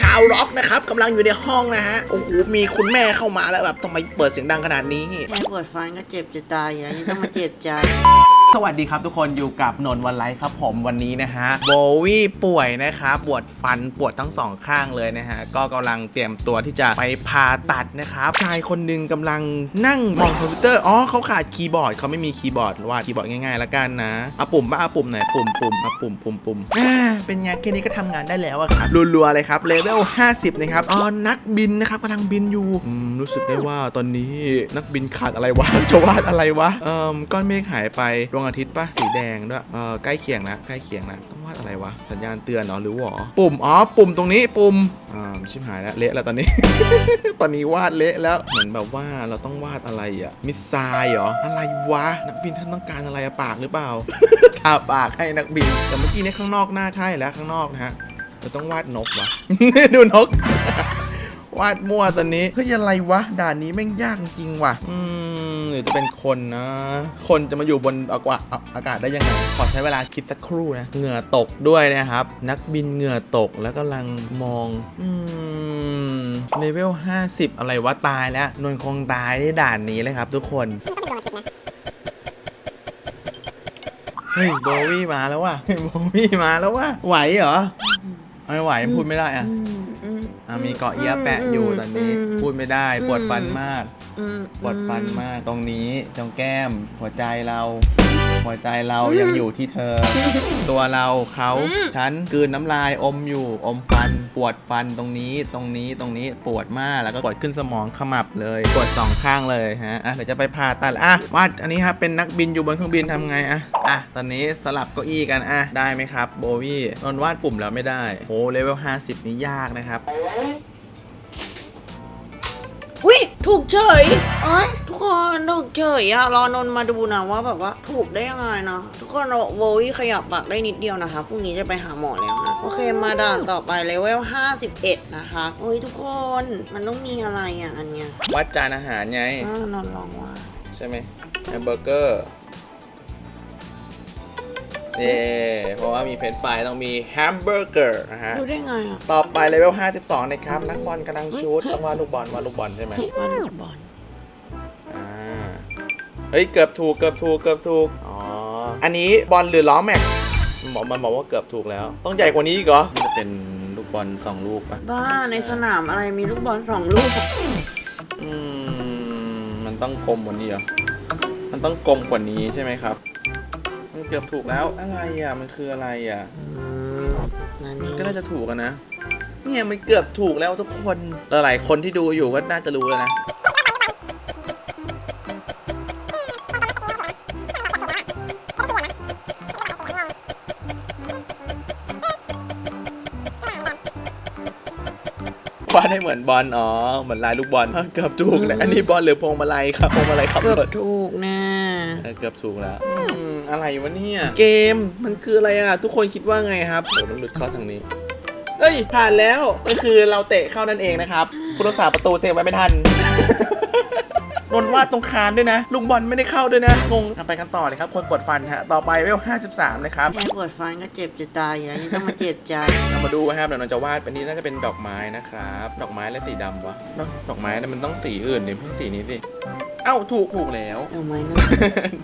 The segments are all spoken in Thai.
ชาวร็อกนะครับกำลังอยู่ในห้องนะฮะโอ้โหมีคุณแม่เข้ามาแล้วแบบทำไมเปิดเสียงดังขนาดนี้ แค่ปวดฟันก็เจ็บจะตายอยู่แล้วยังต้องมาเจ็บใจ สวัสดีครับทุกคนอยู่กับนนท์วันไลฟ์ครับผมวันนี้นะฮะโบวี่ป่วยนะครับปวดฟันปวดทั้งสองข้างเลยนะฮะก็กำลังเตรียมตัวที่จะไปผ่าตัดนะครับชายคนหนึ่งกำลังนั่งมองคอมพิวเตอร์อ๋อเขาขาดคีย์บอร์ดเขาไม่มีคีย์บอร์ดวาดคีย์บอร์ดง่ายๆแล้วกันนะเอาปุ่มบ้าเอาปุ่มไหนปุ่มปุ่มเอาปุ่มปุ่มปุ่มอ่าเป็นไงแค่นี้ก็ทำงานได้แล้วอะครับรัวๆเลยครับเลเวล50นะครับอ๋อนักบินนะครับกำลังบินอยู่อืมรู้สึกได้ว่าตอนนี้นักบินขาดอะไรวะจะวาดอะไรวะเอ่อก้อนเมฆหายไปดวงอาทิตย์ปะสีแดงด้วยเออใกล้เคียงนะใกล้เคียงนะต้องวาดอะไรวะสัญญาณเตือนเหรอหรือหวอปุ่มอ๋อปุ่มตรงนี้ปุ่มอ่าชิบหายแล้วเละแล้วตอนนี้ ตอนนี้วาดเละแล้วเหมือนแบบว่าเราต้องวาดอะไรอะมิสไซล์เหรออะไรวะนักบินท่านต้องการอะไรอะปากหรือเปล่าทาปากให้นักบินแต่เมื่อกี้ในข้างนอกหน้าใช่แล้วข้างนอกนะฮะเราต้องวาดนกวะดูนก วาดมั่วตอนนี้เฮ้ยอะไรวะ ด่านนี้แม่งยากจริงว่ะ อืมหรือจะเป็นคนนะ คนจะมาอยู่บนอากาศอากาศได้ยังไง ขอใช้เวลาคิดสักครู่นะ เหงื่อตกด้วยนะครับ นักบินเหงื่อตกแล้วกำลังมอง อืมเลเวล50 อะไรวะตายแล้ว นนคงตายที่ด่านนี้เลยครับ ทุกคนเฮ้ยโบวี่มาแล้วว่ะโบวี่มาแล้วว่ะไหวเหรอไม่ไหวพูดไม่ได้อะ อะมีเกาะเอี้ยะแปะอยู่ตอนนี้ พูดไม่ได้ปวดฟันมาก ปวดฟันมากตรงนี้ตรงแก้ม หัวใจเรา หัวใจเรายังอยู่ที่เธอ ตัวเราเขาฉันกลืนน้ำลายอมอยู่อมฟัน ปวดฟันตรงนี้ตรงนี้ตรงนี้ปวดมากแล้วก็ปวดขึ้นสมองขมับเลย ปวดสองข้างเลยฮะอะเดี๋ยวจะไปผ่าตัดอะวาดอันนี้ครับเป็นนักบินอยู่บนเครื่องบินทำไงอะอะตอนนี้สลับเก้าอี้กันอะได้ไหมครับ โบวี่นนท์วาดปุ่มแล้วไม่ได้โหเลเวล50 นี้ยากนะครับอุ้ย ถูกเฉยโอ้ยทุกคนถูกเฉยอะรอนนท์มาดูนะว่าแบบว่าถูกได้ยังไงเนาะทุกคนเราโววี่ขยับปากได้นิดเดียวนะคะพรุ่งนี้จะไปหาหมอแล้วนะโอเคมาด่านต่อไปเลเวล51 นะคะโอ้ยทุกคนมันต้องมีอะไรอะอันเนี้ยวัดจานอาหารไงอ้าวนนท์ลองว่าใช่ไหมแฮมเบอร์เกอร์ เย่เพราะว่ามีเฟรนช์ฟรายต้องมีแฮมเบอร์เกอร์นะฮะ รู้ได้ไงอะต่อไปเลเวล 52 นะครับ นักบอลกำลังชูตต้องวาดลูกบอลวาดลูกบอลใช่ไหมเฮ้ยว่าลูกบอลอ่าเฮ้ย เกือบถูกเกือบถูกเกือบถูก อ๋อ อันนี้บอลหรือล้อแม็กมันบอกมันบอกว่าเกือบถูกแล้ว ต้องใหญ่กว่านี้อีกเหรอมันจะเป็นลูกบอลสองลูกปะบ้าในสนามอะไรมีลูกบอลสองลูกอืมมันต้องกลมกว่านี้เหรอมันต้องกลมกว่านี้ใช่ไหมครับมันเกือบถูกแล้ว อะไรอะ มันคืออะไรอะอืมนั่นนี่ก็น่าจะถูกกันนะเนี่ยมันเกือบถูกแล้วทุกคนหลายๆคนที่ดูอยู่ก็น่าจะรู้แล้วนะ วาดให้เหมือนบอลอ๋อเหมือนลายลูกบอลเอ้าเกือบถูกแล้วอันนี้บอลหรือพวงมาลัยครับพวงมาลัยขับเกือบรถถูกนะเออเกือบถูกแล้วอืมอะไรวะเนี่ยเกมมันคืออะไรอะ ทุกคนคิดว่าไงครับเดี๋ยวต้องหลุดเข้าทางนี้เอ้ยผ่านแล้วก็คือเราเตะเข้านั่นเองนะครับผู้รักษาประตูเซฟไว้ไม่ทัน นนท์ว่าดตรงคานด้วยนะ ลูกบอลไม่ได้เข้าด้วยนะ งงเอาไปกันต่อเลยครับ คนปวดฟันฮะ ต่อไปเวล53นะครับ แค่ปวดฟันก็เจ็บจะตายอยู่แล้วยังต้องมาเจ็บใจ เรามาดูครับเดี๋ยวนนท์จะวาดเป็นนี้น่าจะเป็นดอกไม้นะครับ ดอกไม้และสีดำวะเนอะดอกไม้เนี่ยมันต้องสีอื่นดิเพิ่งสีนี้สิ เอ้าถูกถูกแล้วเอาไหมนะ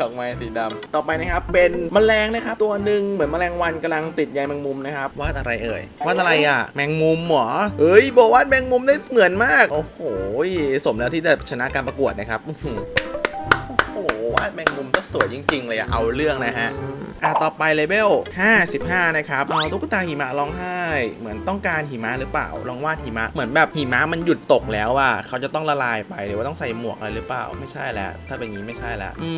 ดอกไม้สีดำต่อไปนะครับ เป็นแมลงนะครับ ตัวหนึ่งเหมือนแมลงวันกำลังติดใยแมงมุมนะครับวาดอะไรเอ่ยวาดอะไรอะ แมงมุมเหรอเฮ้ยบอกวาดแมงมุมได้เหมือนมาก โอ้โหสมแล้วที่ได้ชนะการประกวดนะครับอื้อหือ โอ้โหวาดแมงมุมก็สวยจริง ๆ เลยอะเอาเรื่องนะฮะอะต่อไปเลเวล55 นะครับ เอาตุ๊กตาหิมะร้องไห้ เหมือนต้องการหิมะหรือเปล่า ลองวาดหิมะ เหมือนแบบหิมะมันหยุดตกแล้วอะเขาจะต้องละลายไปหรือว่าต้องใส่หมวกอะไรหรือเปล่า ไม่ใช่แล้ว ถ้าเป็นอย่างนี้ไม่ใช่แล้วอื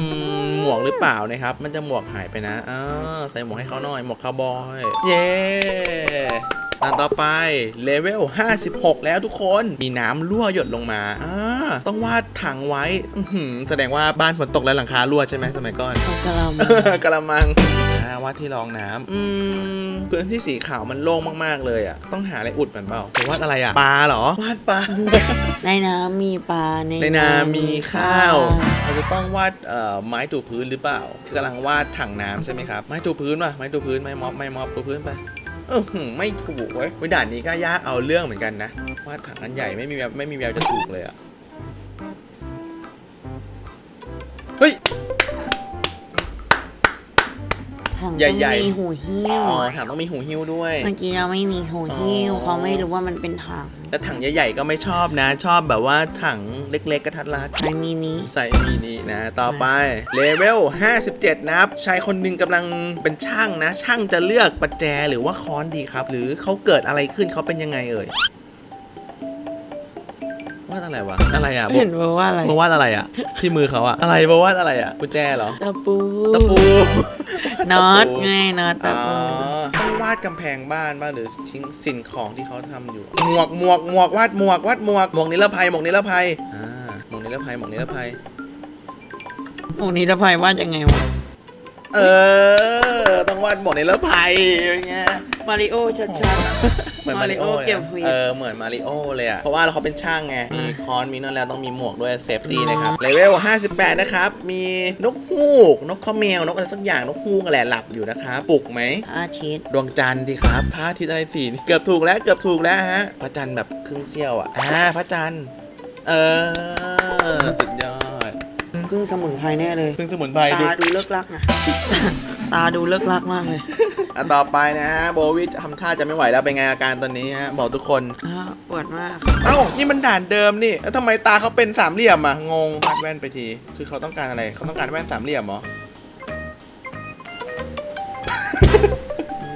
มหมวกหรือเปล่านะครับ มันจะหมวกหายไปนะอ่าใส่หมวกให้เขาหน่อย หมวกคาวบอย เย้อันต่อไปเลเวล56 แล้วทุกคน มีน้ำรั่วหยดลงมาอ่า ต้องวาดถังไว้อื้อหือแสดงว่าบ้านฝนตกแล้วหลังคารั่วใช่ไหมสมัยก่อนเอากระลามากระมังอ่าวาดที่รองน้ำอืมพื้นที่สีขาวมันโล่งมากๆเลยอะ ต้องหาอะไรอุดมันเปล่าหรือวาดอะไรอะ ปลาเหรอ วาดปลา ในน้ำมีปลาในในนามีข้าว เราจะต้องวาดเอ่อไม้ถูพื้นหรือเปล่า คือกำลังวาดถังน้ำใช่ไหมครับ ไม้ถูพื้นว่ะ ไม้ถูพื้น ไม้ม็อบ ไม้ม็อบถูพื้นไป เออหือไม่ถูกเว้ยวิด่านนี้ก็ยากเอาเรื่องเหมือนกันนะ วาดถังอันใหญ่ไม่มีแววไม่มีแววจะถูกเลยอะ เฮ้ย ถังใหญ่ต้องๆมีหูหิ้ว อ๋อถังต้องมีหูหิ้วด้วย เมื่อกี้เราไม่มีหูหิ้ว อ๋อ เขาไม่รู้ว่ามันเป็นถังแต่ถังใหญ่ๆก็ไม่ชอบนะ ชอบแบบว่าถังเล็ก ๆกระทัดรัด ใช้มินิใส่มินินะ ต่อไปเลเวล 57 นะครับชายคนหนึ่งกำลังเป็นช่างนะ ช่างจะเลือกประแจหรือว่าค้อนดีครับ หรือเขาเกิดอะไรขึ้นเขาเป็นยังไงเอ่ยวาดอะไรวะอะไรอะเห็นว่าอะไรมาวาดอะไรอะ ที่มือเขาอะอะไรมาวาดอะไรอะกุญแจเหรอตะปูตะปูน็อตไงน็อตตะอ๋อปูต้องวาดกำแพงบ้านบ้างหรือชิ้นสิ่งของที่เขาทำอยู่ หมวกหมวกหมวกวาดหมวกวาดหมวกหมวกนิรภัยหมวกนิรภัยอ่าหมวกนิรภัยหมวกนิรภัยโอ้นี้ตะไพว่ายังไงวะเออต้องวาดหมวกนิรภัยอย่างเงี้ยมาริโอชัด เหมือนมามาริริโอโอเก็บเห็ดเออเหมือนมาริโอเลยอะ เพราะว่าเขาเป็นช่างไง มีคอนมีนั่นแล้วต้องมีหมวกด้วยเซฟตี้นะครับ เลเวล 58 นะครับ มีนกฮูก นกข้าวแมว นกอะไรสักอย่าง นกฮูกอะไรหลับอยู่นะครับปลุกไหมๆอาทิตย์ ดวงจันทร์ดีครับพระอาทิตย์อะไรสีเกือบถูกแล้วเกือบถูกแล้วฮะพระจันทร์แบบครึ่งเสี้ยวอะอ่าพระจันทร์เออสุดยอดพึ่งสมุนไพรแน่เลยเพิ่งสมุนไพรดู ตาดูเลิกลักนะ ตาดูเลิกลักมากเลยอะต่อไปนะฮะโบวิทำท่าจะไม่ไหวแล้วเป็นไงอาการตอนนี้ฮะบอกทุกคน อ้าวปวดมากเอ้านี่มันด่านเดิมนี่แล้วทำไมตาเขาเป็นสามเหลี่ยมอะงงวาดแว่นไปที คือเขาต้องการอะไรเขาต้องการแว่นสามเหลี่ยมเหรอ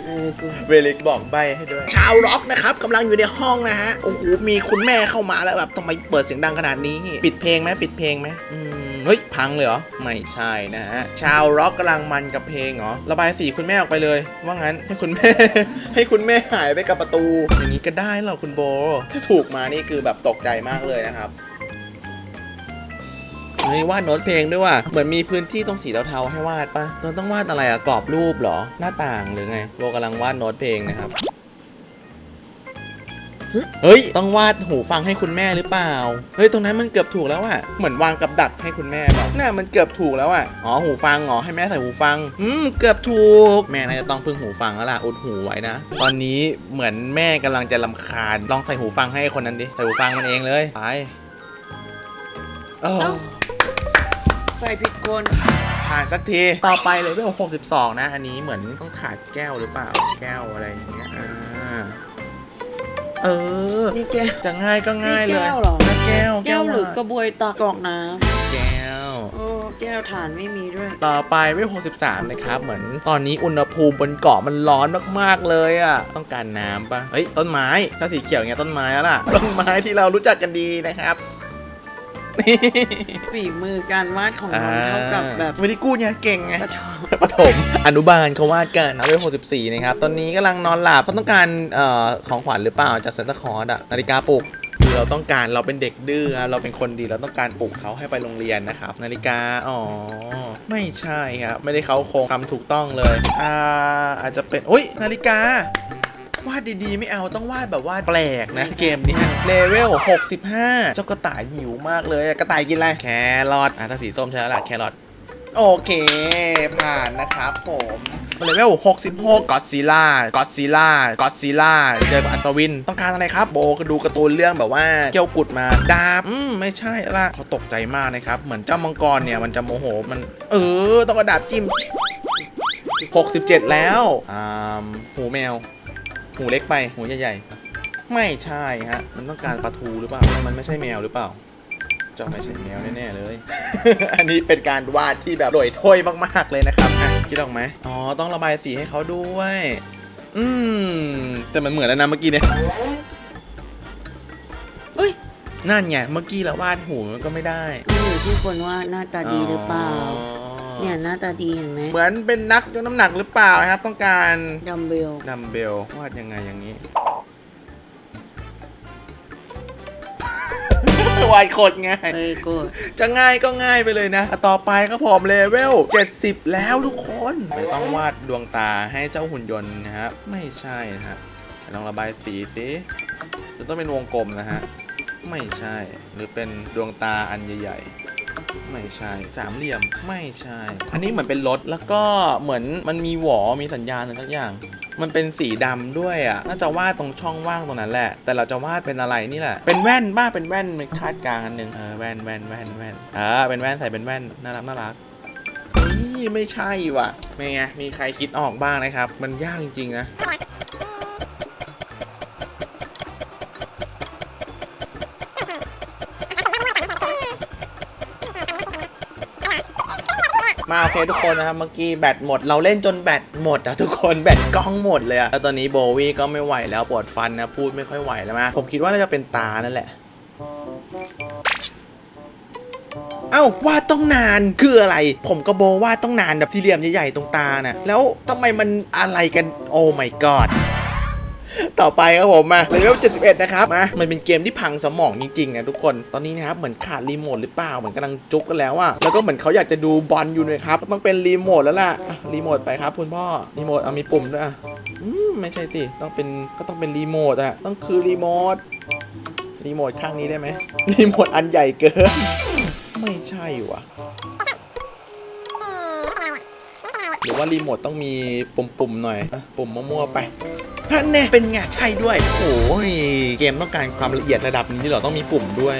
เออกูเวลิกบอกใบให้ด้วย ชาวร็อกนะครับกำลังอยู่ในห้องนะฮะโอ้โหมีคุณแม่เข้ามาแล้วแบบทำไมเปิดเสียงดังขนาดนี้ ปิดเพลงไหมปิดเพลงไหมอืม เฮ้ยพังเลยเหรอ ไม่ใช่นะฮะ ชาวร็อกกำลังมันกับเพลงเหรอ ระบายสีคุณแม่ออกไปเลย ว่างั้นให้คุณแม่ ให้คุณแม่หายไปกับประตู อย่างนี้ก็ได้เหรอคุณโบ ถ้าถูกมานี่คือแบบตกใจมากเลยนะครับเฮ้ยวาดโน้ตเพลงด้วยว่ะ เหมือนมีพื้นที่ตรงสีเทาๆให้วาดปะตอนต้องวาดอะไรอะกรอบรูปเหรอ หน้าต่างหรือไงโบกำลังวาดโน้ตเพลงนะครับ เฮ้ย ต้องวาดหูฟังให้คุณแม่หรือเปล่า เฮ้ย ตรงนั้นมันเกือบถูกแล้วอะเหมือนวางกับดักให้คุณแม่เปล่าน่ามันเกือบถูกแล้วอะอ๋อ หูฟังเหรอให้แม่ใส่หูฟัง อืม เกือบถูก แม่น่าจะต้องพึ่งหูฟังแล้วล่ะ อุดหูไว้นะ ตอนนี้เหมือนแม่กำลังจะลำคาญ ลองใส่หูฟังให้คนนั้นดิ ใส่หูฟังมันเองเลย ไปเออเอ้าใส่ผิดคนผ่านสักที ต่อไปเลยเวล62 นะ อันนี้เหมือนต้องขาดแก้วหรือเปล่า แก้วอะไรอย่างเงี้ยอ่า เออ นี่แก้ว จะง่ายก็ง่ายเลยนี่แก้วเหรอ แก้วแก้วหรือกก็ระบวยตากรอกน้แก้วำโอ้แก้วฐานไม่มีด้วย ต่อไปเวล63 นะครับ เหมือนตอนนี้อุณหภูมิบนเกาะมันร้อนมากๆเลยอะ ต้องการน้ำปะเฮ้ย ต้นไม้ ถ้าสีเขียวอย่างเงี้ยต้นไม้แล้วล่ะ ต้นไม้ที่เรารู้จักกันดีนะครับ ฝีมือการวาดของน้องเท่ากับแบบไม่ได้กู้เนี่ยเก่งไงกระชอกปฐมอนุบาลเขาวาดกันนะเวล64 นะครับ ตอนนี้กำลังนอนหลับเขาต้องการเอ่อของขวัญหรือเปล่าจากเซนต์คอร์ดอะนาฬิกาปลุกคือเราต้องการเราเป็นเด็กดื้อครับเราเป็นคนดีเราต้องการปลุกเขาให้ไปโรงเรียนนะครับ นาฬิกาอ๋อไม่ใช่ครับไม่ได้เขาโครงทำถูกต้องเลยอ่าอาจจะเป็นอุ้ยนาฬิกา วาดดีๆ ไม่เอาต้องวาดแบบวาดแปลกนะเกมนี้เลเวล 65 เจ้ากระต่ายหิวมากเลยกระต่ายกินอะไรแครอทอะถ้าสีส้มใช่แล้วล่ะแครอทโอเคผ่านนะครับผมเลเวล66ก็อดซิล่าก็อดซิล่าก็อดซิล่าเจอกับอัศวิน ต้องการอะไรครับ โบก็ดูการ์ตูนเรื่องแบบว่าเกี่ยวกุดมาดาบ อืม ไม่ใช่ละเขาตกใจมากนะครับ เหมือนเจ้ามังกรเนี่ย มันจะโมโหมัน เออ ต้องกระดาบจิ้ม 67 แล้วอ่าหูแมว หูเล็กไปหูใหญ่ๆ ไม่ใช่ฮะ มันต้องการปลาทูหรือเปล่า มันไม่ใช่แมวหรือเปล่าเจะไม่ใช่แมวแน่ๆเลย อันนี้เป็นการวาดที่แบบโดยถ้วยมากๆเลยนะครับอะคิดออกไหมอ๋อ ต้องระบายสีให้เขาด้วย อืม แต่มันเหมือนแล้วนะเมื่อกี้เนี่ยเฮ้ย นั่นไง เมื่อกี้เราวาดหูมันก็ไม่ได้มันอยู่ที่คนว่าหน้าตาดีหรือเปล่าอ๋อ เนี่ยหน้าตาดีเห็นไหมเหมือนเป็นนักยกน้ำหนักหรือเปล่านะครับ ต้องการดัมเบลดัมเบลวาดยังไงอย่างนี้ วาดโคตรง่าย เอ้ยโกรธจะง่ายก็ง่ายไปเลยนะอะต่อไปก็ผอมเลเวล 70 แล้วทุกคนมันต้องวาดดวงตาให้เจ้าหุ่นยนต์นะครับ ไม่ใช่นะฮะลองระบายสีสิหรือต้องเป็นวงกลมนะฮะ ไม่ใช่ หรือเป็นดวงตาอันใหญ่ๆ ไม่ใช่สามเหลี่ยมไม่ใช่ อันนี้เหมือนเป็นรถแล้วก็เหมือนมันมีหวอมีสัญญาณอะไรสักอย่าง มันเป็นสีดำด้วยอะน่าจะวาดตรงช่องว่างตรงนั้นแหละ แต่เราจะวาดเป็นอะไรนี่แหละ เป็นแว่นบ้าเป็นแว่นเป็นคาดกลางอันหนึ่งเออแว่นแว่นแว่นแว่นอ่าเป็นแว่นใส่เป็นแว่นน่ารักน่ารักนี่ไม่ใช่ว่ะไม่ไงมีใครคิดออกบ้างนะครับ มันยากจริงๆนะ มาโอเคทุกคนนะครับเมื่อกี้แบตหมด เราเล่นจนแบตหมดอะทุกคนแบตกล้องหมดเลยอะแล้วตอนนี้โบวี่ก็ไม่ไหวแล้วปวดฟันนะพูดไม่ค่อยไหวแล้วมาผมคิดว่าน่าจะเป็นตานั่นแหละเอ้าว่าต้องนานคืออะไร ผมกับโบว่าต้องนานแบบสี่เหลี่ยมใหญ่ๆตรงตาน่ะแล้วทำไมมันอะไรกันโอ้ my god ต่อไปครับผมมาเลเวล71 นะครับมามันเป็นเกมที่พังสมองจริงๆนะทุกคนตอนนี้นะครับเหมือนขาดรีโมทหรือเปล่าเหมือนกำลังจุกกันแล้วอะแล้วก็เหมือนเขาอยากจะดูบอลอยู่เลยครับต้องเป็นรีโมทแล้วล่ะอะรีโมทไปครับคุณพ่อรีโมทเอามีปุ่มด้วยอะอืมไม่ใช่สิต้องเป็นก็ต้องเป็นรีโมทอะต้องคือรีโมทรีโมทข้างนี้ได้ไหมรีโมทอันใหญ่เกิน ไม่ใช่ว่ะหรือว่ารีโมทต้องมีปุ่มๆหน่อยอะปุ่มมั่วๆไป ฮันแน่เป็นไงใช่ด้วย โอ้ยเกมต้องการความละเอียดระดับนี้เหรอต้องมีปุ่มด้วย